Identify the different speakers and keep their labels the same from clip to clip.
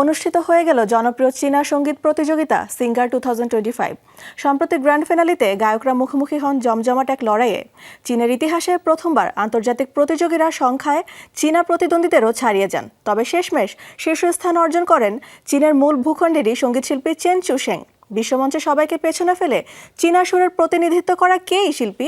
Speaker 1: অনুষ্ঠিত হয়ে গেল জনপ্রিয় চীনা সংগীত প্রতিযোগিতা সিঙ্গার টু টোয়েন্টি ফাইভ। সম্প্রতি গ্র্যান্ড ফিনালিতে গায়করা মুখোমুখি হন জমজমাট এক লড়াইয়ে। চীনের ইতিহাসে প্রথমবার আন্তর্জাতিক প্রতিযোগীরা সংখ্যায় চীনা প্রতিদ্বন্দ্বীদেরও ছাড়িয়ে যান। তবে শেষমেশ শীর্ষস্থান অর্জন করেন চীনের মূল ভূখণ্ডেরই সঙ্গীতশিল্পী চেন চুশেং বিশ্বমঞ্চে সবাইকে পেছনে ফেলে চীনা সুরের প্রতিনিধিত্ব করা কে এই শিল্পী?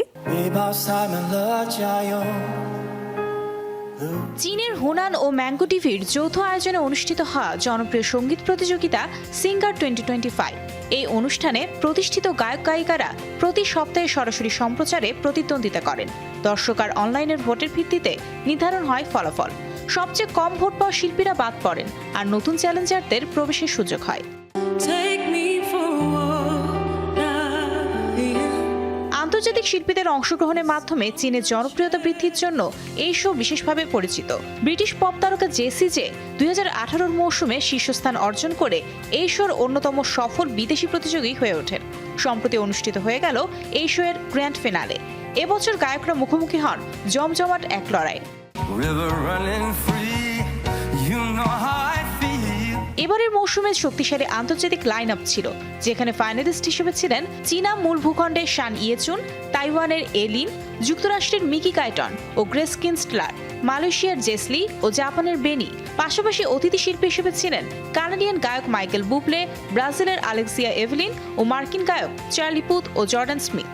Speaker 2: চীনের হুনান ও ম্যাঙ্গো টিভির যৌথ আয়োজনে অনুষ্ঠিত হওয়া জনপ্রিয় সংগীত প্রতিযোগিতা সিঙ্গার টোয়েন্টি টোয়েন্টি ফাইভ। এই অনুষ্ঠানে প্রতিষ্ঠিত গায়ক গায়িকারা প্রতি সপ্তাহে সরাসরি সম্প্রচারে প্রতিদ্বন্দ্বিতা করেন। দর্শক আর অনলাইনের ভোটের ভিত্তিতে নির্ধারণ হয় ফলাফল। সবচেয়ে কম ভোট পাওয়া শিল্পীরা বাদ পড়েন আর নতুন চ্যালেঞ্জারদের প্রবেশের সুযোগ হয়। আন্তর্জাতিক শিল্পীদের অংশগ্রহণের মাধ্যমে চীনের জনপ্রিয়তা বৃদ্ধির জন্য এই শো বিশেষভাবে পরিচিত। ব্রিটিশ পপ তারকা জেসি জে দুই হাজার মৌসুমে শীর্ষস্থান অর্জন করে এই শোর অন্যতম সফল বিদেশি প্রতিযোগী হয়ে ওঠেন। সম্প্রতি অনুষ্ঠিত হয়ে গেল এই শো এর গ্র্যান্ড ফিনালে। এবছর গায়করা মুখোমুখি হন জমজমাট এক লড়াই এবারের মৌসুমে শক্তিশালী আন্তর্জাতিক লাইন আপ ছিল, যেখানে ফাইনালিস্ট হিসেবে ছিলেন চীনা মূল ভূখণ্ডের শান ইয়েচুন, তাইওয়ানের এলিন, যুক্তরাষ্ট্রের মিকি কাইটন ও গ্রেস কিনস্টলার মালয়েশিয়ার জেসলি ও জাপানের বেনি। পাশাপাশি অতিথি শিল্পী হিসেবে ছিলেন কানাডিয়ান গায়ক মাইকেল বুবলে, ব্রাজিলের আলেক্সিয়া এভলিন ও মার্কিন গায়ক চার্লি পুত ও জর্ডান স্মিথ।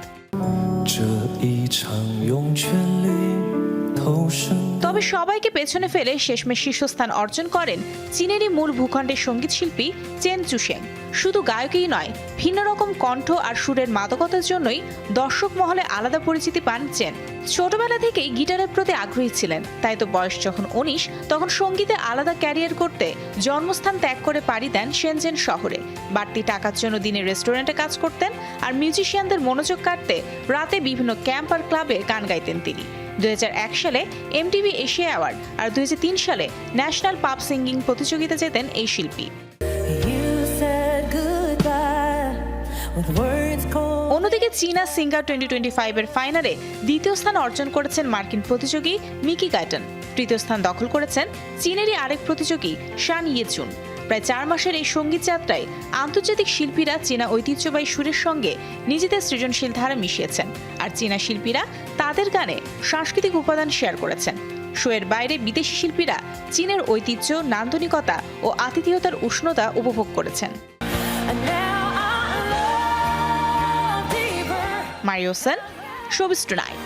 Speaker 2: তবে সবাইকে পেছনে ফেলে শেষমেশ শীর্ষস্থান অর্জন করেন চীনেরই মূল ভূখণ্ডের সংগীত শিল্পী চেন চুশেং শুধু গায়কই নয়, ভিন্ন রকম কণ্ঠ আর সুরের মাদকতার জন্যই দর্শক মহলে আলাদা পরিচিতি পান চেন। ছোটবেলা থেকেই গিটারের প্রতি আগ্রহী ছিলেন, তাই তো বয়স যখন উনিশ, তখন সঙ্গীতে আলাদা ক্যারিয়ার করতে জন্মস্থান ত্যাগ করে পাড়ি দেন সেনজেন শহরে। বাড়তি টাকার জন্য দিনে রেস্টুরেন্টে কাজ করতেন আর মিউজিশিয়ানদের মনোযোগ কাটতে রাতে বিভিন্ন ক্যাম্প আর ক্লাবে গান গাইতেন তিনি। দুই সালে এমটিভি এশিয়া অ্যাওয়ার্ড আর দুই হাজার তিন সালে ন্যাশনাল পাপ সিঙ্গিং প্রতিযোগিতা জেতেন এই শিল্পী. অন্যদিকে চীনা সিঙ্গার টোয়েন্টি টোয়েন্টি ফাইভের ফাইনালে দ্বিতীয় স্থান অর্জন করেছেন মার্কিন প্রতিযোগী মিকি গাইটন। তৃতীয় স্থান দখল করেছেন চীনেরই আরেক প্রতিযোগী শান ইয়েচুন। প্রায় চার মাসের এই সংগীত যাত্রায় আন্তর্জাতিক শিল্পীরা চীনা ঐতিহ্যবাহী সুরের সঙ্গে নিজেদের সৃজনশীল ধারা মিশিয়েছেন। আর চীনা শিল্পীরা তাদের গানে সাংস্কৃতিক উপাদান শেয়ার করেছেন। শোয়ের বাইরে বিদেশি শিল্পীরা চীনের ঐতিহ্য, নান্দনিকতা ও আতিথেয়তার উষ্ণতা উপভোগ করেছেন। মারিওসন শোবিস টুনাইট।